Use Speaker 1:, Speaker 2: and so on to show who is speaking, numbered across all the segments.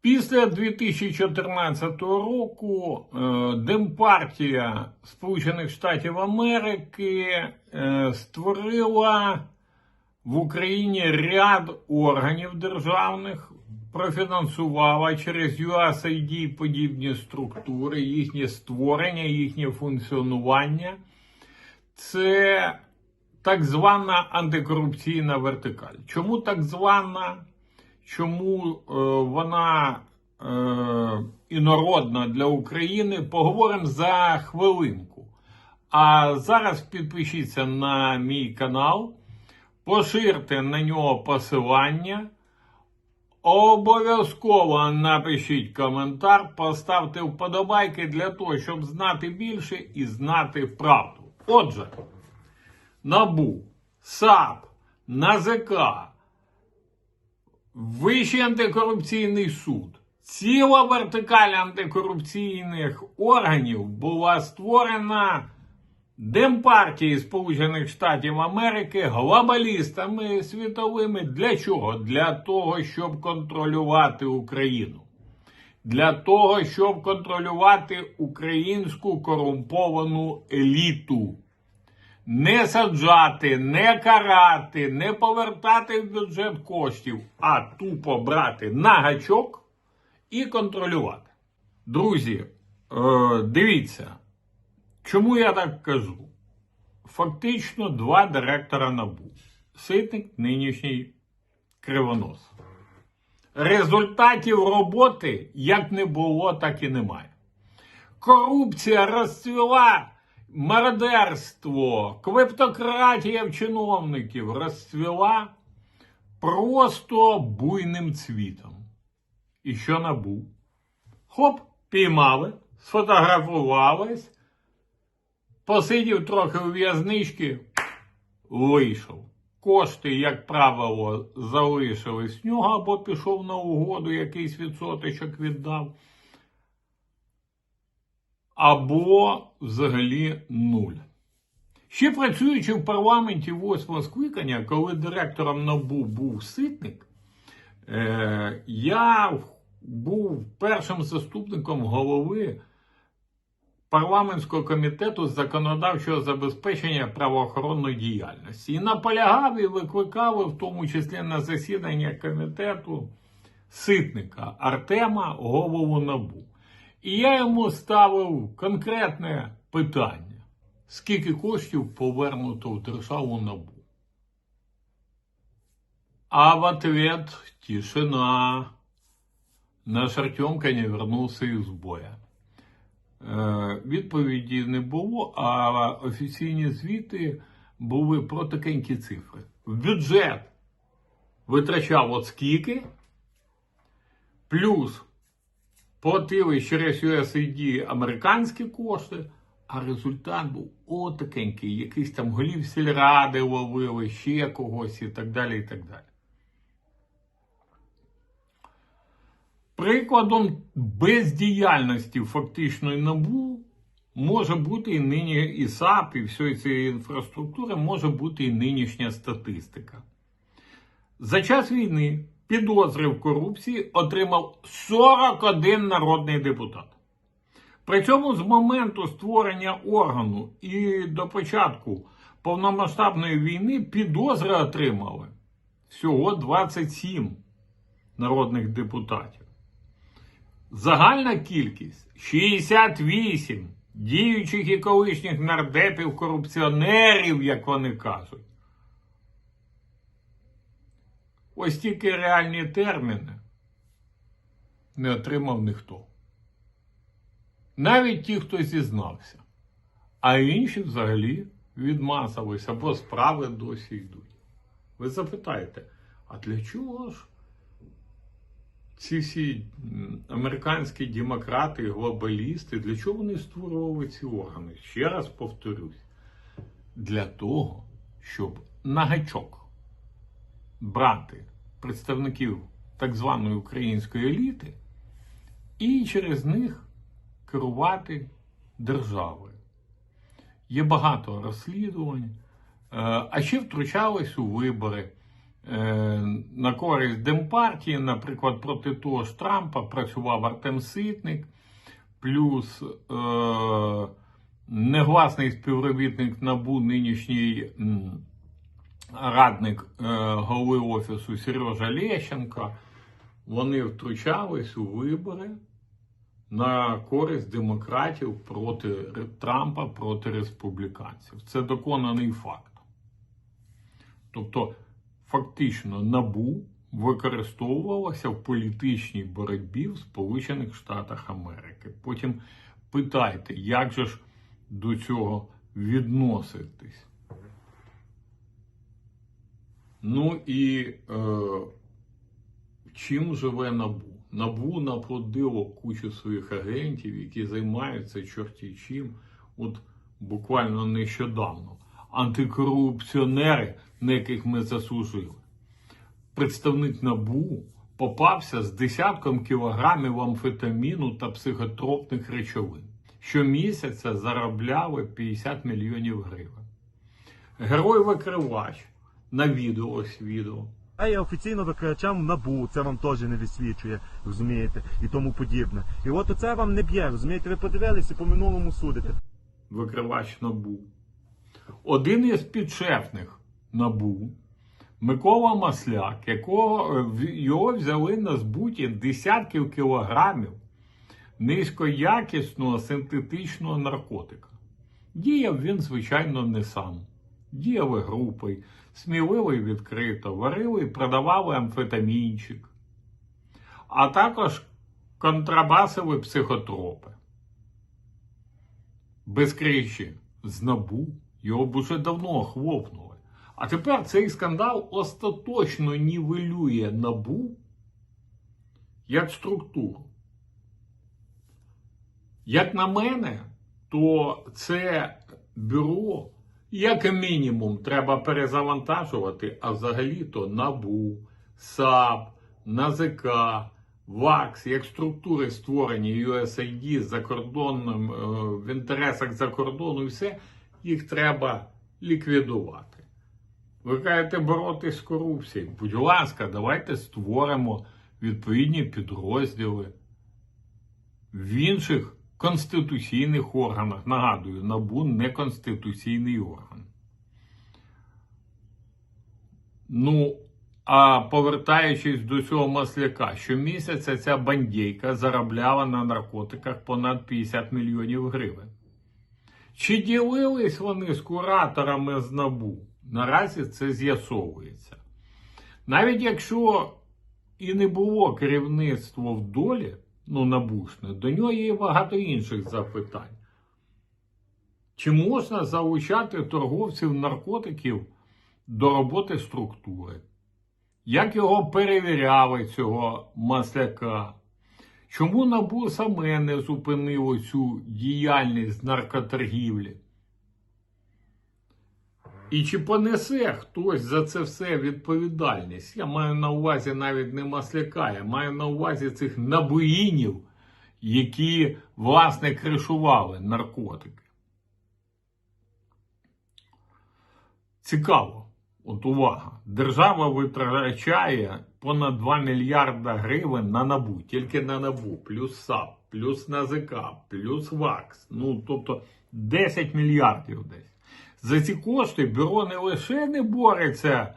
Speaker 1: Після 2014 року е, Демпартія Сполучених Штатів Америки е, створила в Україні ряд органів державних, профінансувала через USAID подібні структури, їхнє створення, їхнє функціонування. Це так звана антикорупційна вертикаль. Чому так звана? Чому е, вона е, інородна для України? Поговоримо за хвилинку. А зараз підпишіться на мій канал, поширте на нього посилання. Обов'язково напишіть коментар, поставте вподобайки для того, щоб знати більше і знати правду. Отже, НАБУ, САП, НАЗК, Вищий антикорупційний суд, ціла вертикаль антикорупційних органів була створена Демпартії Сполучених Штатів Америки глобалістами світовими. Для чого? Для того, щоб контролювати Україну. Для того, щоб контролювати українську корумповану еліту. Не саджати, не карати, не повертати в бюджет коштів, а тупо брати на гачок і контролювати. Друзі, е, дивіться, чому я так кажу? Фактично два директора НАБУ. Ситник, нинішній кривонос. Результатів роботи як не було, так і немає. Корупція розцвіла, мародерство, клептократія в чиновників розцвіла просто буйним цвітом. І що набув? Хоп, піймали, сфотографувались, посидів трохи у в'язничці, вийшов. Кошти, як правило, залишились в нього або пішов на угоду, якийсь відсоточок віддав або взагалі нуль. Ще працюючи в парламенті восьмого скликання, коли директором НАБУ був ситник, е, я був першим заступником голови парламентського комітету з законодавчого забезпечення правоохоронної діяльності. І наполягав і викликали, в тому числі на засідання комітету, ситника Артема, голову НАБУ. І я йому ставив конкретне питання: скільки коштів повернуто в державу набу? А в ответ тишина. Наш Артемка не вернувся із боя. Е, відповіді не було, а офіційні звіти були про такенькі цифри. В бюджет витрачав от скільки, плюс платили через USAID американські кошти, а результат був отакенький. Якийсь там голів сільради ловили, ще когось і так далі. і так далі. Прикладом бездіяльності фактичної НАБУ може бути і нині і САП, і всієї цієї інфраструктури може бути і нинішня статистика. За час війни підозри в корупції отримав 41 народний депутат. При цьому з моменту створення органу і до початку повномасштабної війни підозри отримали всього 27 народних депутатів. Загальна кількість 68 діючих і колишніх нардепів корупціонерів, як вони кажуть. Ось тільки реальні терміни не отримав ніхто. Навіть ті, хто зізнався, а інші взагалі відмазалися, бо справи досі йдуть. Ви запитаєте, а для чого ж ці всі американські демократи глобалісти, для чого вони створювали ці органи? Ще раз повторюсь, для того, щоб на гачок брати представників так званої української еліти і через них керувати державою. Є багато розслідувань, е, а ще втручались у вибори. е, на користь Демпартії, наприклад, проти того ж Трампа працював Артем Ситник, плюс е, негласний співробітник НАБУ, нинішній радник е, голови офісу Сережа Лещенко. Вони втручались у вибори на користь демократів проти Трампа, проти республіканців. Це доконаний факт. Тобто, фактично, НАБУ використовувалося в політичній боротьбі в Сполучених Штатах Америки. Потім питайте, як же ж до цього відноситись? Ну і е, чим живе НАБУ? НАБУ наплодило кучу своїх агентів, які займаються чорті чим, от буквально нещодавно. Антикорупціонери, на яких ми заслужили. Представник НАБУ попався з десятком кілограмів амфетаміну та психотропних речовин. Щомісяця заробляли 50 мільйонів гривень. Герой викривач на відео ось відео.
Speaker 2: А я офіційно викричам набу, це вам теж не висвічує, розумієте, і тому подібне. І от оце вам не б'є, розумієте, ви подивилися по минулому судите.
Speaker 1: викривач НАБУ. Один із підшефних НАБУ, Микола Масляк, якого е, його взяли на збуті десятків кілограмів низькоякісного синтетичного наркотика. Діяв він, звичайно, не сам. Діяли групи, сміливо і відкрито, варили і продавали амфетамінчик, а також контрабасили психотропи без криші з набу. Його б уже давно хлопнули. А тепер цей скандал остаточно нівелює набу як структуру. Як на мене, то це бюро, як мінімум, треба перезавантажувати, а взагалі-то НАБУ, САП, НАЗК, ВАКС, як структури створені USAID за кордоном, е, в інтересах за кордону і все, їх треба ліквідувати. Ви кажете боротись з корупцією. Будь ласка, давайте створимо відповідні підрозділи в інших конституційних органах. Нагадую, НАБУ не конституційний орган. Ну, а повертаючись до цього масляка, щомісяця ця бандійка заробляла на наркотиках понад 50 мільйонів гривень. Чи ділились вони з кураторами з НАБУ? Наразі це з'ясовується. Навіть якщо і не було керівництва в долі, ну набушне, до нього є багато інших запитань. Чи можна залучати торговців наркотиків до роботи структури? Як його перевіряли цього масляка? Чому НАБУ саме не зупинило цю діяльність наркоторгівлі? І чи понесе хтось за це все відповідальність? Я маю на увазі навіть не масляка, я маю на увазі цих набуїнів, які, власне, кришували наркотики. Цікаво. От увага. Держава витрачає понад 2 мільярда гривень на набу, тільки на набу, плюс САП, плюс НАЗК, плюс ВАКС. Ну, тобто 10 мільярдів десь. За ці кошти бюро не лише не бореться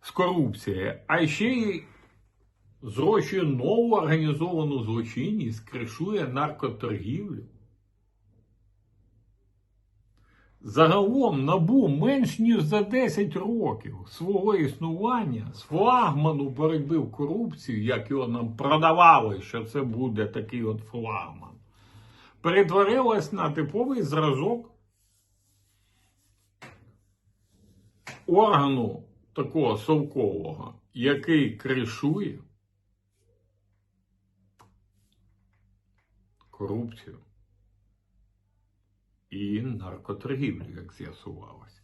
Speaker 1: з корупцією, а ще й зрощує нову організовану злочинність, кришує наркоторгівлю. Загалом набу менш ніж за 10 років свого існування з флагману боротьби в корупцію, як його нам продавали, що це буде такий от флагман, перетворилось на типовий зразок органу такого совкового, який кришує корупцію і наркоторгівлю, як з'ясувалось.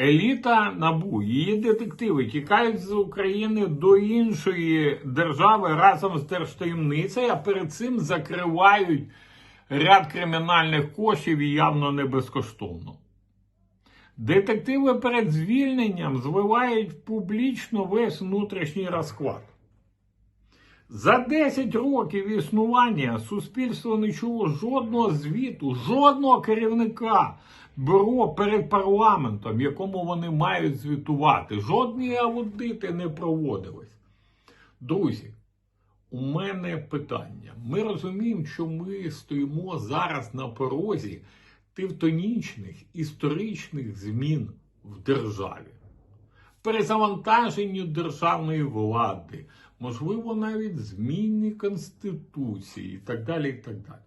Speaker 1: Еліта набу, її детективи тікають з України до іншої держави разом з держтаємницею, а перед цим закривають ряд кримінальних коштів і явно не безкоштовно. Детективи перед звільненням звивають публічно весь внутрішній розклад. За 10 років існування суспільство не чуло жодного звіту, жодного керівника бюро перед парламентом, якому вони мають звітувати. Жодні аудити не проводились. Друзі, у мене питання. Ми розуміємо, що ми стоїмо зараз на порозі тевтонічних історичних змін в державі перезавантаженню державної влади, можливо, навіть зміні Конституції і так далі. і так далі.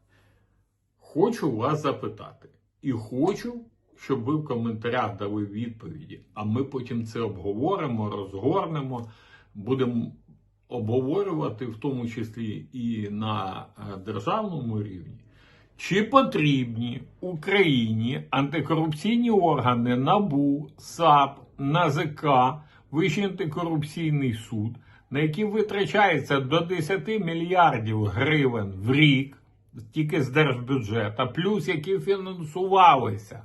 Speaker 1: Хочу вас запитати. І хочу, щоб ви в коментарях дали відповіді, а ми потім це обговоримо, розгорнемо, будемо обговорювати, в тому числі і на е, державному рівні. Чи потрібні Україні антикорупційні органи НАБУ, САП, НАЗК, Вищий антикорупційний суд, на які витрачається до 10 мільярдів гривень в рік тільки з держбюджета, плюс які фінансувалися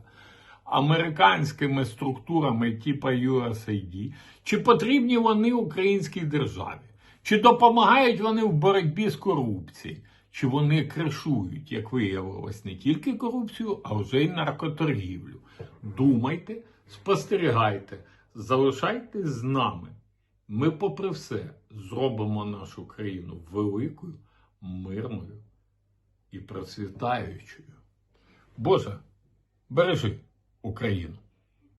Speaker 1: американськими структурами типу USAID, чи потрібні вони українській державі? Чи допомагають вони в боротьбі з корупцією? Чи вони кришують, як виявилось, не тільки корупцію, а вже й наркоторгівлю? Думайте, спостерігайте, залишайтесь з нами. Ми, попри все, зробимо нашу країну великою, мирною і процвітаючою. Боже, бережи Україну!